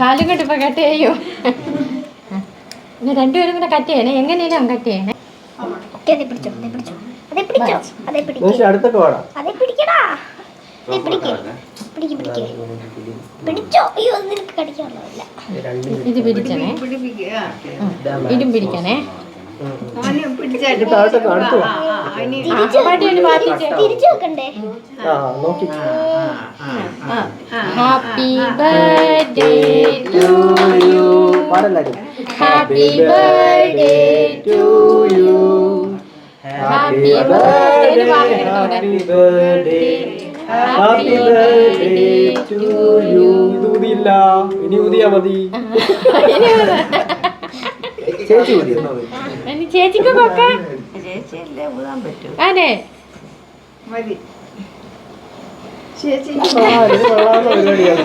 കാലും കൊണ്ട് ഇപ്പൊ കട്ട് ചെയ്യോ. രണ്ടുപേരും കൂടെ കട്ട് ചെയ്യണേ. എങ്ങനെയാലും കട്ട് ചെയ്യണേ? അതെ പിടിച്ചോ അതെ പിടിച്ചോ. അതെ പിടിച്ചോ അതെ പിടിക്ക്. നിമിഷം അടുത്തൊക്കെ വേണം അതെ പിടിക്കടാ. അതെ പിടിക്ക്. പിടിക്ക് പിടിക്ക്. പിടിച്ചോ? അയ്യോ നിനക്ക് കടിക്കാനുള്ളതല്ല. ഇത് പിടിച്ചണേ. ഇതും പിടിക്കണേ. Happy birthday to you happy birthday to you happy birthday happy birthday happy birthday to you ഇത് ഊതിയില്ല ഇനി ഊതിയാ മതി ചേച്ചി ചേച്ചിക്ക് കൊക്ക അതെ ആ ഇത് കൊള്ളാവുന്ന പരിപാടിയാണ്.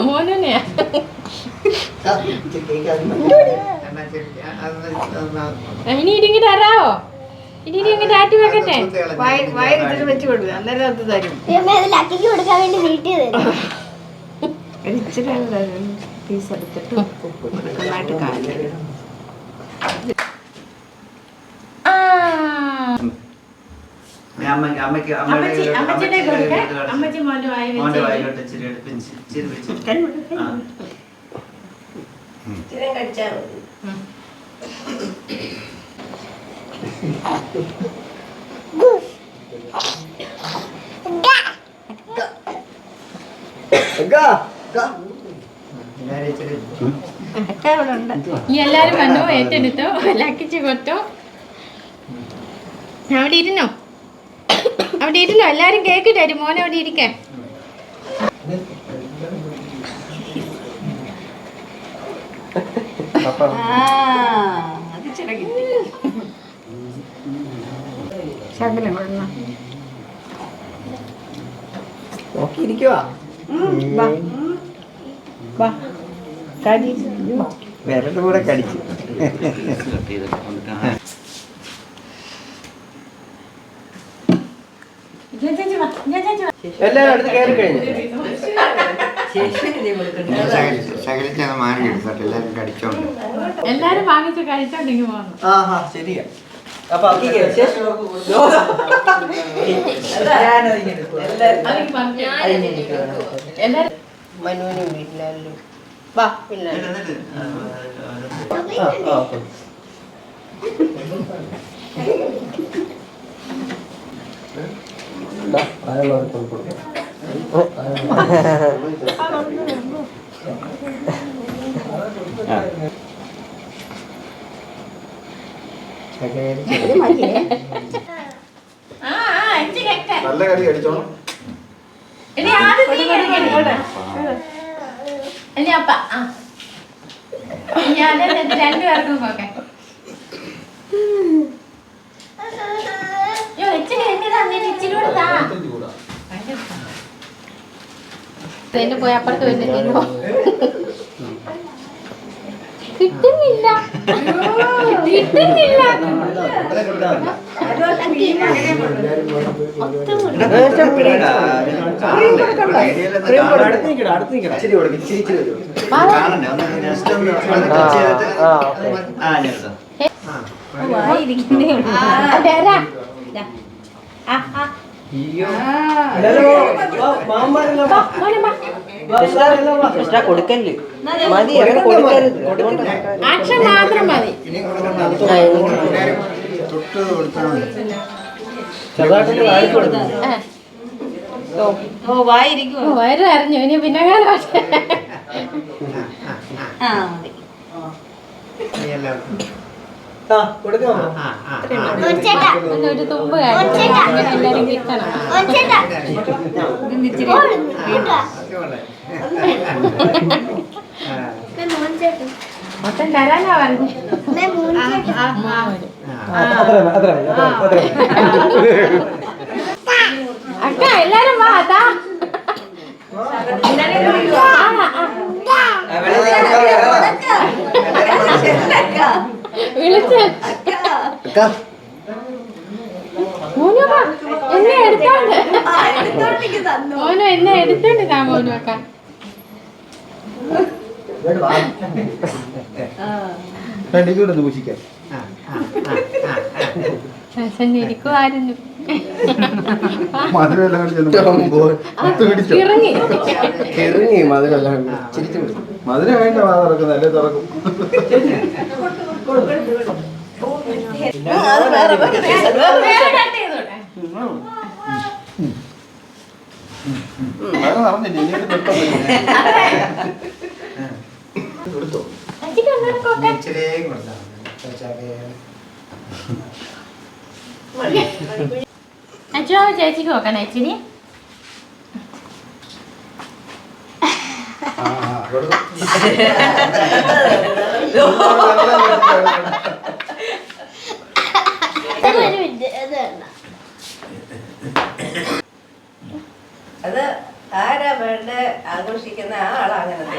മോനെയാ ഇനി ഇടിങ്ങി തരാവോ? ഇനി അങ്ങ് ടാറ്റി വെക്കട്ടെ? വയറിട്ട് വെച്ച് കൊടുക്കുക അന്നേരം അത് തരും. ലക്കിക്ക് കൊടുക്കാൻ വേണ്ടി നീട്ടി തരും. ഇച്ചിരി പീസ് എടുത്തിട്ട് നന്നായിട്ട് അമ്മയ്ക്ക് അമ്മച്ചി മോന്റെ വായിലോട്ട് ഇച്ചിരി എടുത്ത് ഇച്ചിരി വെച്ച് ഇച്ചിരി ഈ എല്ലാരും വന്നോ? ഏറ്റെടുത്തോ? ലക്കിച്ച് കൊത്തോ? അവിടെ ഇരുന്നോ? അവിടെ ഇരുന്നോ? എല്ലാരും കേക്ക് തരും മോനെ അവിടെ ഇരിക്കാൻ ആ അത് ഇച്ചിരി കിട്ടി ശകലം നോക്കിയിരിക്കുവാ കൂടെ കടിച്ചു. അടുത്ത് കയറി കഴിഞ്ഞു. ശകലിച്ചാണ് മാറി എടുത്തോട്ടെ എല്ലാവരും കടിച്ചോണ്ട്. എല്ലാരും വാങ്ങിച്ച് കഴിച്ചോണ്ടിങ്ങി പോകുന്നു ആഹാ ശരിയാ. അപ്പൊ മനുവിനും വീട്ടിലായാലും. വാ പിന്നെ ആ ആ ഓക്കെ ദാ, ആയുള്ളവർക്ക് കൊണ്ട് കൊടുക്കാം. ഓ, ആ ആ അഞ്ച് കേക്ക് നല്ല കടി ഞാൻ രണ്ടുപേർക്കും നോക്കെ. അയ്യോ ഇച്ചിരി എന്തിനാ നീ ഇച്ചിരി കൂടെ താ. എന്നെ പോയി അപ്പുറത്ത് വന്ന് കിട്ടുന്നില്ല. കൊടുക്കല്ലേ മതി അങ്ങനെ കൊടുക്കരുത്. ആക്ഷൻ മാത്രം മതി തൊട്ട് കൊടുത്താൽ മതി ചെറുതായിട്ടൊന്ന് കാണിച്ചു കൊടുക്ക്. ആ. ഓ വായിരിക്കും വയറ് അറിഞ്ഞു ഇനി പിന്നെ ആ ഒരു തുമ്പ് എല്ലാരും കിട്ടണം മൊത്തം തരാനാ പറഞ്ഞു അക്ക എല്ലാരും വാ അതാ വിളിച്ച്. എന്നെ എടുത്തോണ്ട്. മോനു എന്നെ എടുത്തോണ്ട് താ മോനു അക്ക. കൂടെ ഒന്ന് മധുരമെല്ലാം കൂടി ചെന്ന് ഒത്തു പിടിച്ചോ ഇറങ്ങി മധുരമെല്ലാം ചിരിച്ചു മധുരം വേണ്ട വാ തുറക്കുന്നത് അല്ലേ തുറക്കും വയറ് നിറഞ്ഞില്ലേ? ഇനി ഒരു വെട്ടം വരും. കൊടുത്തോ? അച്ഛക്ക് ഒന്നെടുക്കൊക്കെ ഇച്ചിരിയേ കൊടുത്താ മതി. ചാകെ. അച്ഛോ ചേച്ചിക്ക് നോക്കണം ഇച്ചിരി അത് ആരാ വേണ്ട ആഘോഷിക്കുന്ന ആ ആളാങ്ങനെ നീ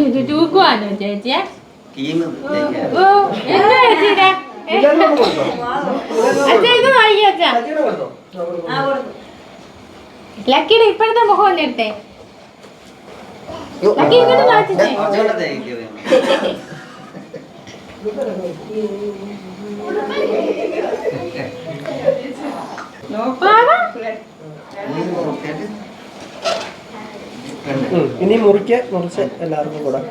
ഇത് തൂക്കുവാനോ ചേച്ചിയെ ഓ എന്താ ചേച്ചിയുടെ? അച്ഛ ഇത് വാങ്ങി അച്ഛ? ലക്കിയുടെ ഇപ്പോഴത്തെ മുഖം ഒന്ന് എടുത്തേ ലക്കി ഇങ്ങോട്ട് മാറ്റിച്ചേ വാടാ. ഇനി മുറിക്ക് മുറിച്ച് എല്ലാവർക്കും കൂടെ